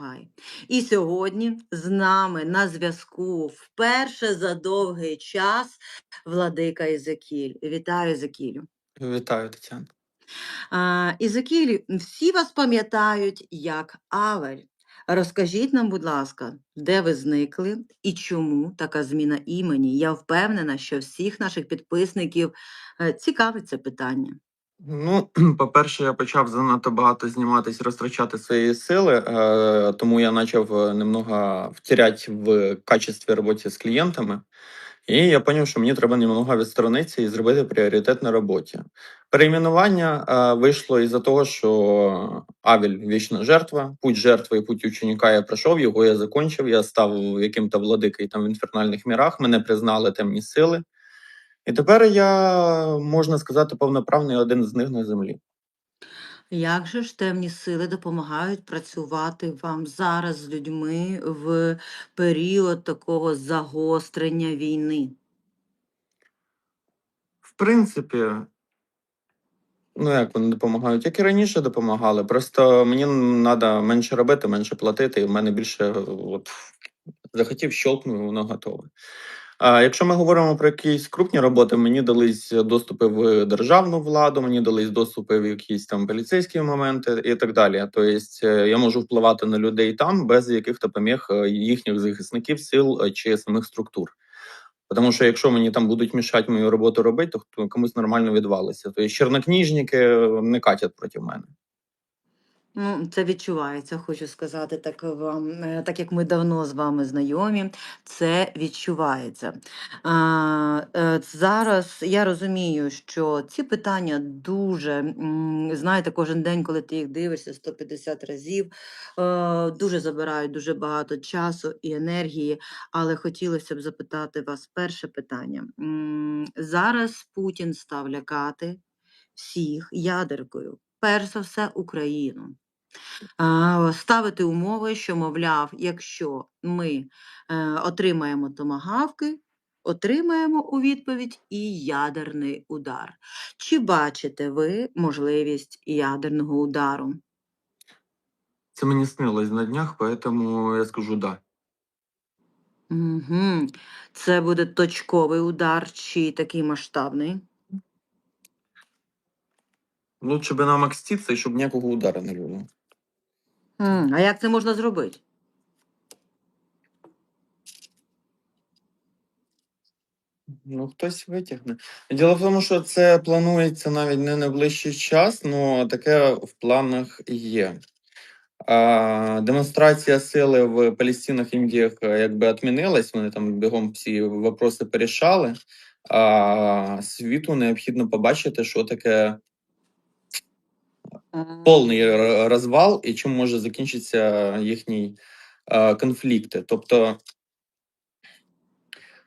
Ай. І сьогодні з нами на зв'язку вперше за довгий час владика Ізекіль. Вітаю, Ізекілю. Вітаю, Тетяна. Ізекіль, всі вас пам'ятають як Авель. Розкажіть нам, будь ласка, де ви зникли і чому така зміна імені? Я впевнена, що всіх наших підписників е, цікавить це питання. Ну, по-перше, я почав занадто багато зніматись, розтрачати свої сили, е, тому я почав е, немного втіряти в качестві роботи з клієнтами. І я зрозумів, що мені треба немного відсторонитися і зробити пріоритет на роботі. Перейменування е, вийшло із-за того, що Авель вічна жертва, путь жертви і путь ученика я пройшов, його я закінчив, я став яким-то владикою там в інфернальних мірах, мене признали темні сили. І тепер я, можна сказати, повноправний один з них на землі. Як же ж темні сили допомагають працювати вам зараз з людьми в період такого загострення війни? В принципі, ну як вони допомагають, як і раніше допомагали. Просто мені треба менше робити, менше платити, і в мене більше от, захотів щелкнув, і воно готове. А якщо ми говоримо про якісь крупні роботи, мені дались доступи в державну владу, мені дались доступи в якісь там поліцейські моменти і так далі. Тобто е, я можу впливати на людей там без яких-то поміг е, їхніх захисників, сил е, чи самих структур. Тому що якщо мені там будуть мішати мою роботу робити, то комусь нормально відвалиться. Тобто чорнокніжники не катять проти мене. Ну, це відчувається, хочу сказати так вам, е, так як ми давно з вами знайомі, це відчувається. А, е, зараз я розумію, що ці питання дуже, знаєте, кожен день, коли ти їх дивишся 150 разів, е, дуже забирають дуже багато часу і енергії. Але хотілося б запитати вас перше питання. Зараз Путін став лякати всіх ядеркою. Перш за все, Україну. Ставити умови, що, мовляв, якщо ми е, отримаємо томагавки, отримаємо у відповідь і ядерний удар. Чи бачите ви можливість ядерного удару? Це мені снилось на днях, тому я скажу да. Угу. Це буде точковий удар чи такий масштабний? Лучше би нам окститися, і щоб ніякого удару не було. М, А як це можна зробити? Ну, хтось витягне. Діло в тому, що це планується навіть не на ближчий час, але таке в планах є. А, демонстрація сили в Палестинах, Індіях е, якби відмінилась, вони там бігом всі вопроси порішали. А світу необхідно побачити, що таке повний розвал і чим може закінчитися їхній е, конфлікти. Тобто,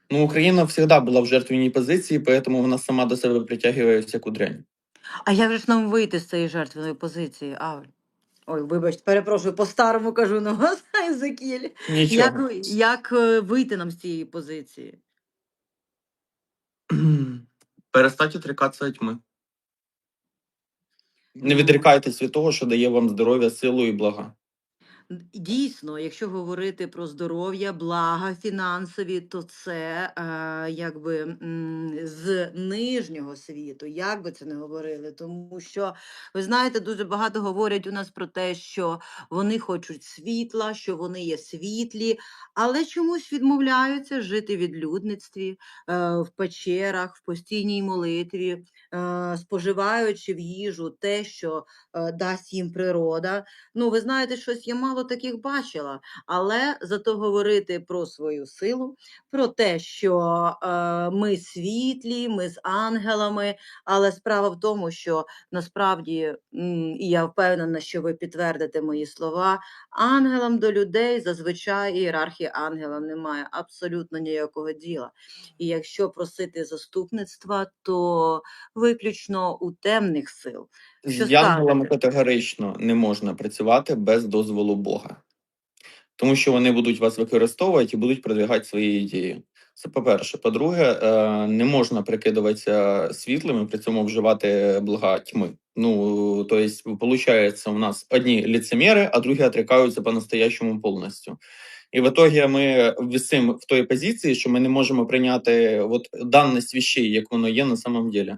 ну, Україна завжди була в жертвенній позиції, тому вона сама до себе притягує всяку дрянь. А як же ж нам вийти з цієї жертвеної позиції, Авель? Ой, вибачте, перепрошую, по-старому кажу на вас, Езекіль. Як, як е, вийти нам з цієї позиції? Перестать відрікатися від тьми. Не відрікайтесь від того, що дає вам здоров'я, силу і блага. Дійсно, якщо говорити про здоров'я, блага фінансові, то це е, якби з нижнього світу, як би це не говорили. Тому що ви знаєте, дуже багато говорять у нас про те, що вони хочуть світла, що вони є світлі, але чомусь відмовляються жити в відлюдництві, е, в печерах, в постійній молитві, споживаючи в їжу те, що е, дасть їм природа. Ну, ви знаєте, щось я мало таких бачила, але зато говорити про свою силу, про те, що е, ми світлі, ми з ангелами. Але справа в тому, що насправді, і я впевнена, що ви підтвердите мої слова, ангелам до людей зазвичай ієрархії ангелам немає абсолютно ніякого діла. І якщо просити заступництва, то виключно у темних сил. Що З янголами скажете? категорично не можна працювати без дозволу Бога. Тому що вони будуть вас використовувати і будуть продвигати свої ідеї. Це по-перше. По-друге, е, не можна прикидуватися світлим і при цьому вживати блага тьми. Ну, то есть, получается, у нас одні лицемери, а другі отрікаються по-настоящему повністю. І в итоге ми висимо в той позиції, що ми не можемо прийняти от даність вещей, як воно є на самом деле.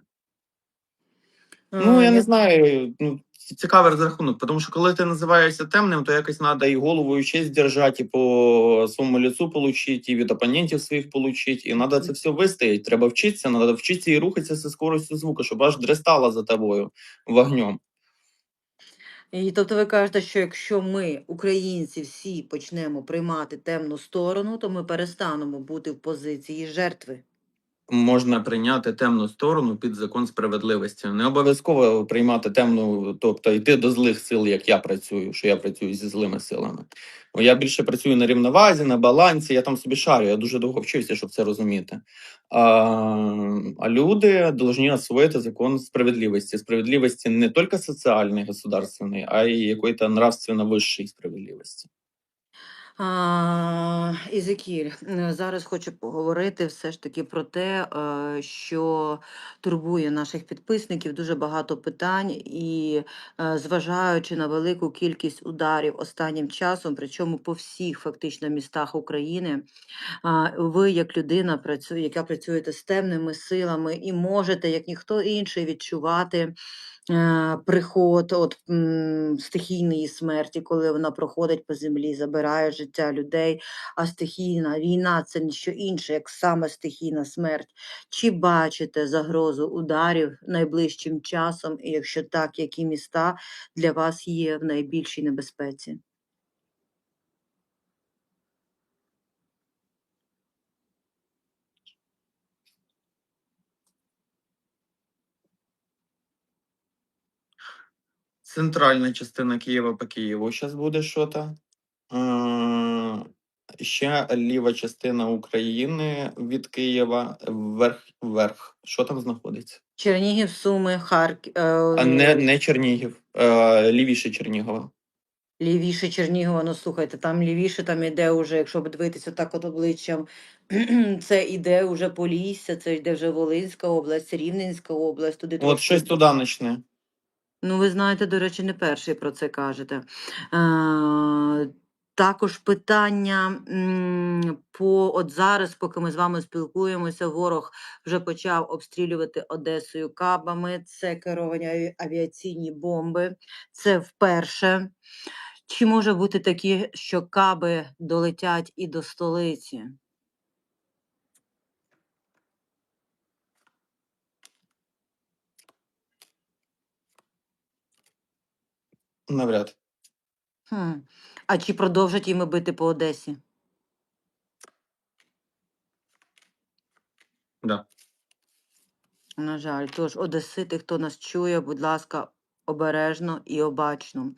Ну, Е, я не знаю. Ну, цікавий розрахунок, тому що коли ти називаєшся темним, то якось треба і голову, і честь держати, і по своєму лицу получити, і від опонентів своїх получити. І треба це все вистояти. Треба вчитися, треба вчитися і рухатися зі скоростю звуку, щоб аж дрестало за тобою вогнем. І тобто ви кажете, що якщо ми, українці, всі почнемо приймати темну сторону, то ми перестанемо бути в позиції жертви. Можна прийняти темну сторону під закон справедливості. Не обов'язково приймати темну, тобто йти до злих сил, як я працюю, що я працюю зі злими силами. Бо я більше працюю на рівновазі, на балансі, я там собі шарю, я дуже довго вчився, щоб це розуміти. А, а люди повинні освоїти закон справедливості. Справедливості не тільки соціальної, государственної, а й якоїсь нравственно вищої справедливості. Ізекіль, е, зараз хочу поговорити все ж таки про те, е, що турбує наших підписників. Дуже багато питань, і е, зважаючи на велику кількість ударів останнім часом, причому по всіх фактично містах України, ви, як людина, яка працюєте з темними силами, і можете, як ніхто інший, відчувати приход от, стихійної смерті, коли вона проходить по землі, забирає життя людей. А стихійна війна це ніщо інше, як саме стихійна смерть. Чи бачите загрозу ударів найближчим часом? І якщо так, які міста для вас є в найбільшій небезпеці? Центральна частина Києва по Києву зараз буде. Е, Ще ліва частина України від Києва вверх вверх. Що там знаходиться? Чернігів, Суми, Харків, А не, не Чернігів, е, лівіше Чернігова. Лівіше Чернігова, ну слухайте, там лівіше, там іде уже, якщо дивитися так от обличчям, це іде уже Полісся, це йде вже Волинська область, Рівненська область, туди От щось туди почне. Ну, ви знаєте, до речі, не перший про це кажете. Е, також питання по от зараз, поки ми з вами спілкуємося, ворог вже почав обстрілювати Одесою кабами. Це керовані аві- авіаційні бомби. Це вперше. Чи може бути такі, що каби долетять і до столиці? Навряд. Хм. А чи продовжать їм бити по Одесі? Да. На жаль, тож Одесити, хто нас чує, будь ласка, обережно і обачно.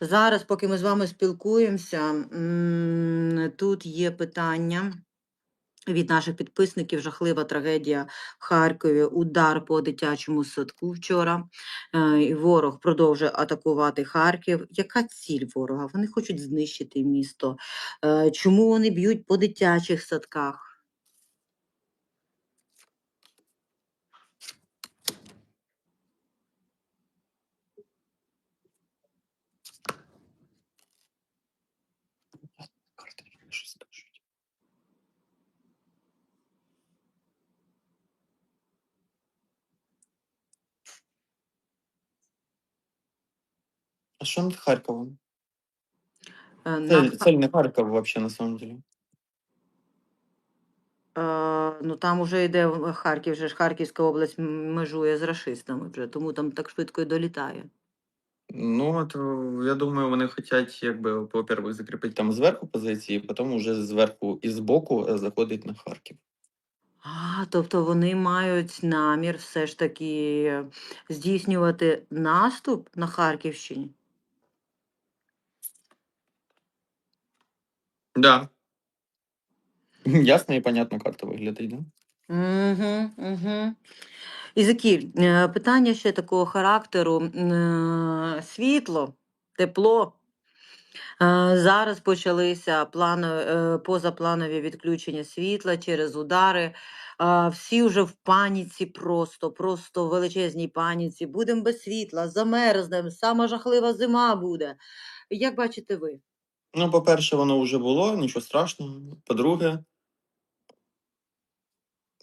Зараз, поки ми з вами спілкуємося, тут є питання. Від наших підписників жахлива трагедія в Харкові, удар по дитячому садку вчора. Е, Ворог продовжує атакувати Харків. Яка ціль ворога? Вони хочуть знищити місто. Е, Чому вони б'ють по дитячих садках? А що над Харковом? Е, над Цель, Ха- цель не Харков вообще на самом деле. Е, ну там уже йде в- Харків, же ж Харківська область м- межує з рашистами вже, тому там так швидко і долітає. Ну, от, е, я думаю, вони хочуть, якби, по-перше, закріпити там зверху позиції, потім уже зверху і збоку е, заходить на Харків. А, тобто вони мають намір все ж таки здійснювати наступ на Харківщині. Да. Ясно і понятно карта виглядить, да? Угу, угу. Ізакіль, е, питання ще такого характеру. Е, Світло, тепло. Е, Зараз почалися плано, е, позапланові відключення світла через удари. А, Всі вже в паніці, просто, просто в величезній паніці. Будемо без світла, замерзнемо, сама жахлива зима буде. Як бачите ви? Ну, по-перше, воно вже було, нічого страшного. По-друге,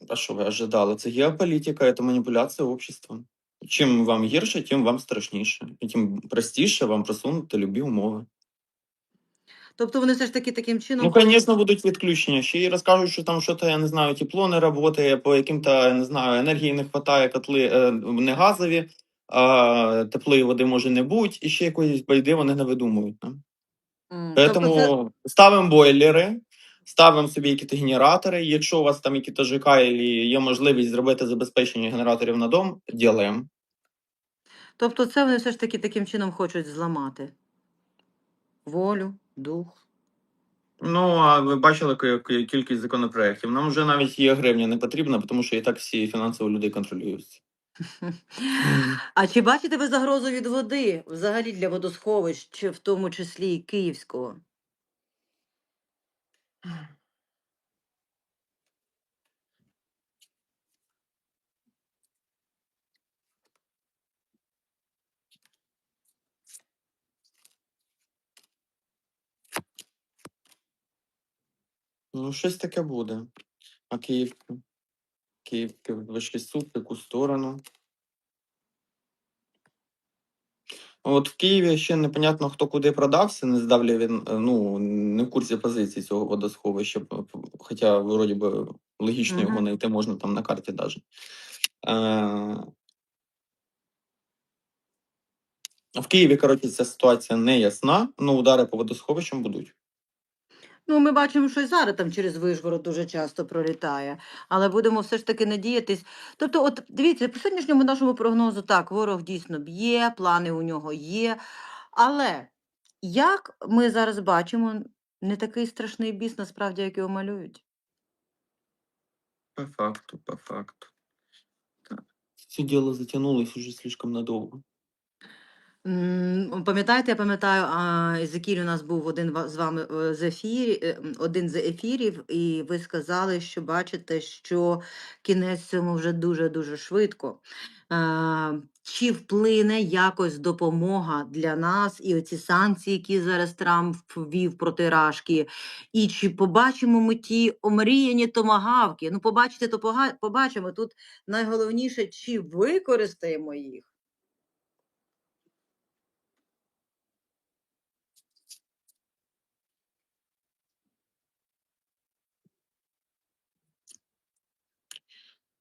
а що ви ожидали? Це геополітика, це маніпуляція обществом. Чим вам гірше, тим вам страшніше. І тим простіше вам просунути любі умови. Тобто вони все ж таки таким чином. Ну, звісно, будуть відключення. Ще й розкажуть, що там щось, я не знаю, тепло не працює, по яким-то, я не знаю, енергії не вистачає, котли е, не газові, а теплої води може не бути, і ще якоїсь байди вони не видумують. Ну. М, тобто Тому це- ставимо бойлери, ставимо собі якісь генератори. Якщо у вас там якісь ЖК і є можливість зробити забезпечення генераторів на дом, ділаємо. Тобто це вони все ж таки таким чином хочуть зламати волю, дух. Ну, а ви бачили ки- ки- кількість законопроєктів. Нам вже навіть є гривня не потрібна, тому що і так всі фінансово люди контролюються. А чи бачите ви загрозу від води взагалі для водосховищ, чи в тому числі і Київського? Ну, щось таке буде. А Київки? Київки вийшли суд, в яку сторону. От в Києві ще непонятно, хто куди продався, не здав ли він, е, ну, не в курсі позиції цього водосховища, хоча, вроді би, логічно його знайти можна там на карті навіть. Е, в Києві, коротше, ця ситуація не ясна, але удари по водосховищам будуть. Ну, ми бачимо, що і зараз там через Вишгород дуже часто пролітає, але будемо все ж таки надіятись. Тобто, от дивіться, по сьогоднішньому нашому прогнозу так, ворог дійсно б'є, плани у нього є. Але як ми зараз бачимо, не такий страшний біс, насправді, як його малюють. По факту, по факту. Так. Це діло затягнулось уже слишком надовго. Пам'ятаєте, я пам'ятаю, Езекіль у нас був один з вами е, з ефірі, е, один з ефірів, і ви сказали, що бачите, що кінець цьому вже дуже-дуже швидко. Чи вплине якось допомога для нас і оці санкції, які зараз Трамп ввів проти Рашки, і чи побачимо ми ті омріяні томагавки? Ну, побачити, то побачимо. Тут найголовніше, чи використаємо їх.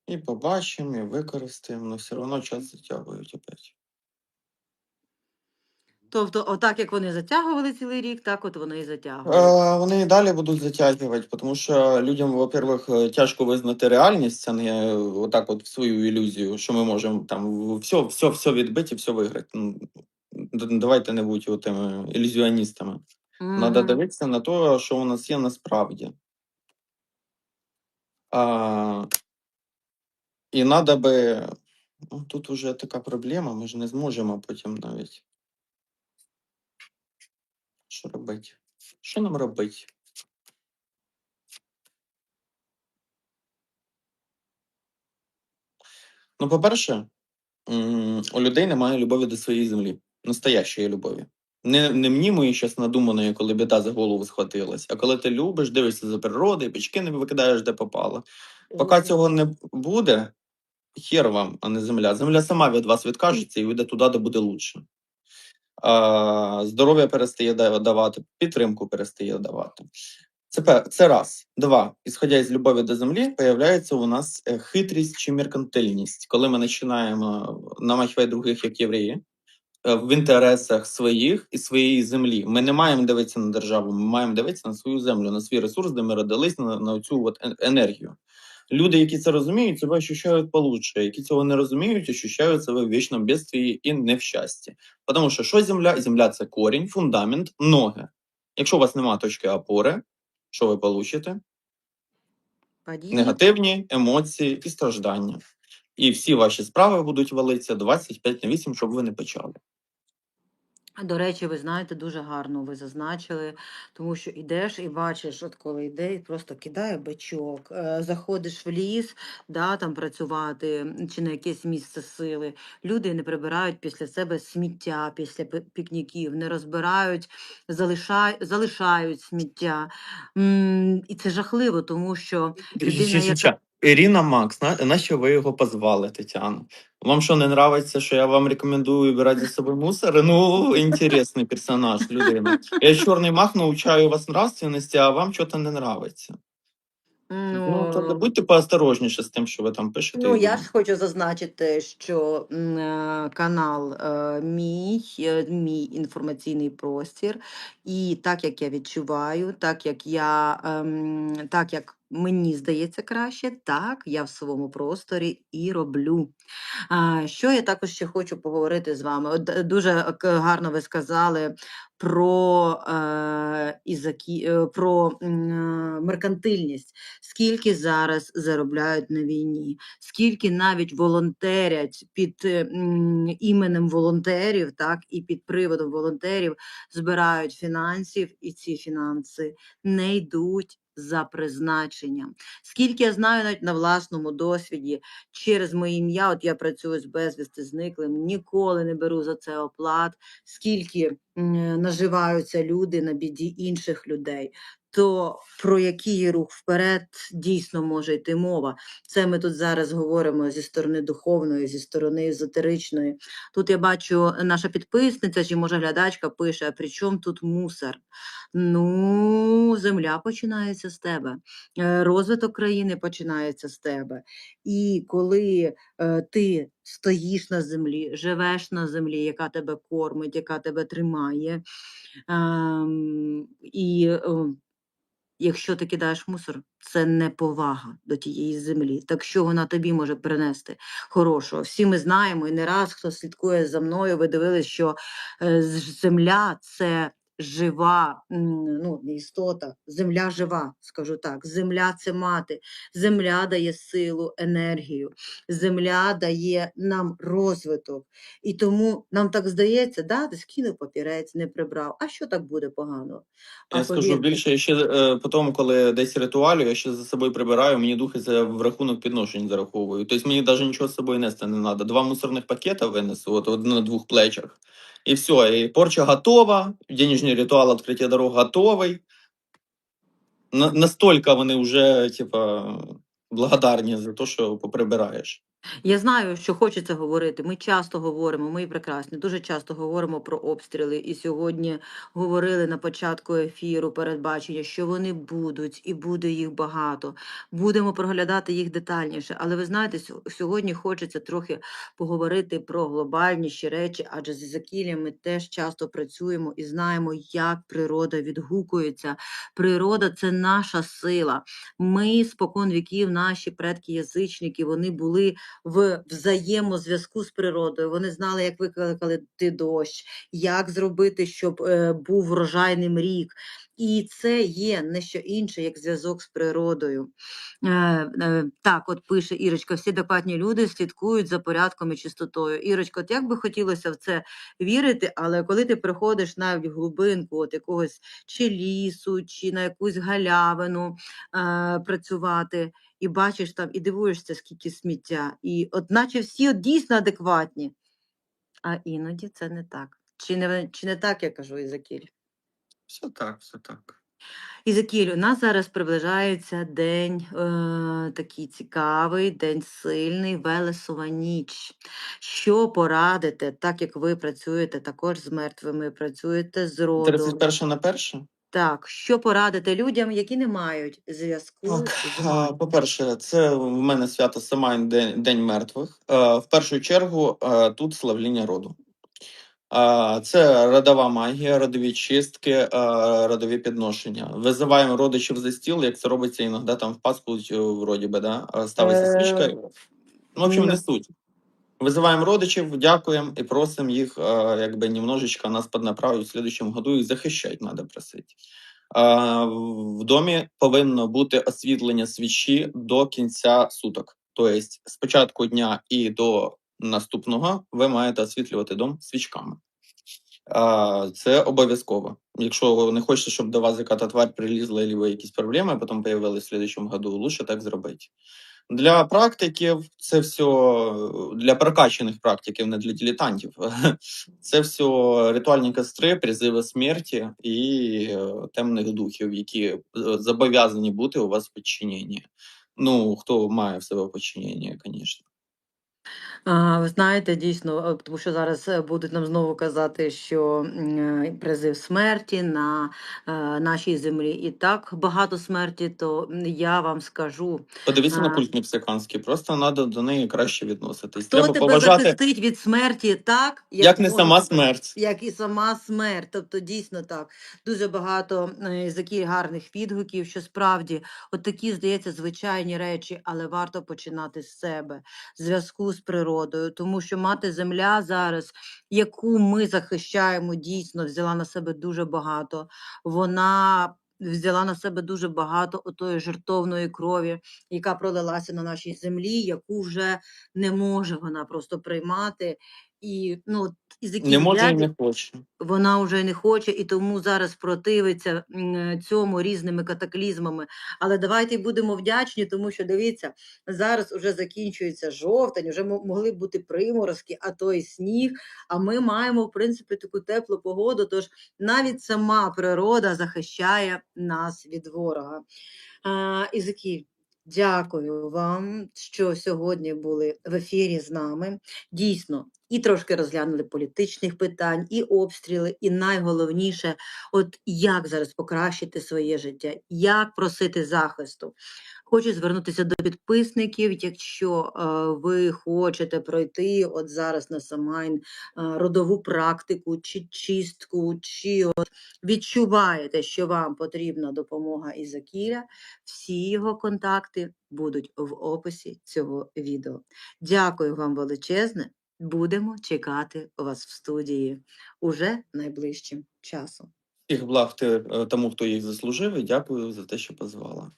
І побачимо, і використаємо, але все одно час затягують опять. Тобто, отак як вони затягували цілий рік, так от вони і затягують. Е, Вони і далі будуть затягувати, тому що людям, во-первых, е, тяжко визнати реальність, а не е, отак от в свою ілюзію, що ми можемо там все, все, все відбити, все виграти. Давайте не будьте тими ілюзіоністами. Треба дивитися на те, що у нас є насправді. А, і треба би. Ну, тут вже така проблема, ми ж не зможемо потім навіть. Що робити? Що нам робити? Ну, по-перше, у людей немає любові до своєї землі. Настоящої любові. Не, не мнімої щось надуманої, коли біда за голову схватилась, а коли ти любиш, дивишся за природою, пічки не викидаєш, де попало. Поки цього не буде, хер вам, а не земля. Земля сама від вас відкажеться і йде туди, де буде лучше. А, здоров'я перестає давати, підтримку перестає давати. Це, це раз. Два. Ісходя із любові до землі, появляється у нас е, хитрість чи меркантильність, коли ми починаємо намахувати других як євреї е, в інтересах своїх і своєї землі. Ми не маємо дивитися на державу, ми маємо дивитися на свою землю, на свій ресурс, де ми родились, на, на цю е- енергію. Люди, які це розуміють, себе ощущають получше, які цього не розуміють, ощущають себе в вічному бедствії і не в щасті. Тому що що земля? Земля це корінь, фундамент, ноги. Якщо у вас немає точки опори, що ви получите? Падіння. Негативні емоції і страждання. І всі ваші справи будуть валитися 25 на 8, щоб ви не почали. До речі, ви знаєте, дуже гарно ви зазначили, тому що йдеш і бачиш, от коли йде, і просто кидає бичок, е, заходиш в ліс, да, там працювати чи на якесь місце сили. Люди не прибирають після себе сміття, після пі- пікніків, не розбирають, залишають, залишають сміття. І це жахливо, тому що людина, яка Ірина Макс, на, на що ви його позвали, Тетяна? Вам що не нравиться, що я вам рекомендую брати за собою мусор? Ну, інтересний персонаж, людина. Я чорний мах научаю вас нравственності, а вам щось не нравиться. Ну, ну, будьте поосторожніше з тим, що ви там пишете. Ну, я ж хочу зазначити, що м, е, канал е, мій, е, мій інформаційний простір, і так як я відчуваю, так як я ем, так як мені здається краще, так я в своєму просторі і роблю. Що я також ще хочу поговорити з вами? Е, дуже е, гарно ви сказали про, е, про меркантильність. Скільки зараз заробляють на війні, скільки навіть волонтерять під іменем волонтерів, так і під приводом волонтерів збирають фінансів, і ці фінанси не йдуть за призначенням. Скільки я знаю навіть на власному досвіді, через моє ім'я, от я працюю з безвісти зниклим, ніколи не беру за це оплат, скільки наживаються люди на біді інших людей. То про який рух вперед дійсно може йти мова? Це ми тут зараз говоримо зі сторони духовної, зі сторони езотеричної. Тут я бачу, наша підписниця чи може глядачка пише: при чому тут мусор? Ну, земля починається з тебе, е, розвиток країни починається з тебе. І коли е, ти стоїш на землі, живеш на землі, яка тебе кормить, яка тебе тримає, ем, і е, якщо ти кидаєш мусор, це не повага до тієї землі. Так що вона тобі може принести хорошого? Всі ми знаємо, і не раз хто слідкує за мною, ви дивились, що е, земля це жива ну, істота, земля жива, скажу так. Земля це мати, земля дає силу, енергію, земля дає нам розвиток. І тому нам так здається, да, десь кинув папірець, не прибрав. А що так буде погано? Я А скажу більше, я ще е, по тому, коли десь ритуалю, я ще за собою прибираю, мені духи це в рахунок підношень зараховую. Тобто мені навіть нічого з собою нести не треба. Два мусорних пакета винесу, от один на двох плечах. І все, і порча готова, денежний ритуал відкриття дорог готовий. Настолько вони вже, типа, благодарні за те, що поприбираєш. Я знаю, що хочеться говорити. Ми часто говоримо, ми прекрасні, дуже часто говоримо про обстріли. І сьогодні говорили на початку ефіру передбачення, що вони будуть, і буде їх багато. Будемо проглядати їх детальніше. Але ви знаєте, сьогодні хочеться трохи поговорити про глобальніші речі, адже з Ізакілієм ми теж часто працюємо і знаємо, як природа відгукується. Природа це наша сила. Ми спокон віків, наші предки язичники, вони були в взаємозв'язку з природою. Вони знали, як викликати дощ, як зробити, щоб е, був врожайним рік. І це є не що інше, як зв'язок з природою. Е, е, так, от пише Ірочка, всі адекватні люди слідкують за порядком і чистотою. Ірочка, от як би хотілося в це вірити, але коли ти приходиш навіть в глибинку от якогось чи лісу, чи на якусь галявину е, працювати, і бачиш там, і дивуєшся, скільки сміття. І от наче всі от дійсно адекватні. А іноді це не так. Чи не, чи не так я кажу, Ізакіль? Все так, все так. Ізакіль, у нас зараз приближається день е, такий цікавий, день сильний, Велесова ніч. Що порадите, так як ви працюєте також з мертвими, працюєте з родом. 31 на перше? Так, що порадите людям, які не мають зв'язку Так, з вами? по-перше, це в мене свято Самайн День, День мертвих. Е, В першу чергу е, тут славління роду. А, Це родова магія, родові чистки, е, родові підношення. Визиваємо родичів за стіл, як це робиться іноді там в Пасху, чи вроді би, да? Е, ставиться Е, свічка. Ну, в общем, не суть. Визиваємо родичів, дякуємо і просимо їх, е, якби немножечко нас піднаправити в слідчому году і захищати треба просити. Е, В домі повинно бути освітлення свічі до кінця суток. Тобто, з початку дня і до наступного ви маєте освітлювати дом свічками. Це обов'язково. Якщо не хочете, щоб до вас яка-то тварь прилізла, або якісь проблеми, а потім появились в следующем году, лучше так зробити. Для практиків це все для прокачаних практиків, не для дилетантів. Це все ритуальні костри, призиви смерті і е, темних духів, які е, зобов'язані бути у вас в підчиненні. Ну, хто має в себе подчинення, звісно. Ви знаєте, дійсно, е, тому що зараз е, будуть нам знову казати, що е, призив смерті на нашій землі і так багато смерті, то я вам скажу, Подивіться на А. культ мексиканський, просто треба до неї краще відноситись. хто Треба тебе поважати, захистить від смерті так, як не сама смерть. як і сама смерть. Тобто, дійсно так. Дуже багато таких гарних відгуків, що справді от такі, здається, звичайні речі, але варто починати з себе, зв'язку з природою, тому що мати земля зараз, яку ми захищаємо, дійсно взяла на себе дуже багато. Вона взяла на себе дуже багато отої жертовної крові, яка пролилася на нашій землі, яку вже не може вона просто приймати. І ну, от із Не може і не хоче. вона вже не хоче і тому зараз противиться е, цьому різними катаклізмами. Але давайте будемо вдячні, тому що дивіться, зараз уже закінчується жовтень, вже могли бути приморозки, а то й сніг. А ми маємо в принципі таку теплу погоду. Тож навіть сама природа захищає нас від ворога. А, Ізакій, дякую вам, що сьогодні були в ефірі з нами. Дійсно, і трошки розглянули політичних питань, і обстріли, і найголовніше, от як зараз покращити своє життя, як просити захисту. Хочу звернутися до підписників. Якщо е, ви хочете пройти от зараз на Самайн е, родову практику чи чистку, чи от відчуваєте, що вам потрібна допомога Ізакіля, всі його контакти будуть в описі цього відео. Дякую вам величезне. Будемо чекати вас в студії уже найближчим часом. Всіх благ е, тому, хто їх заслужив, і дякую за те, що позвала.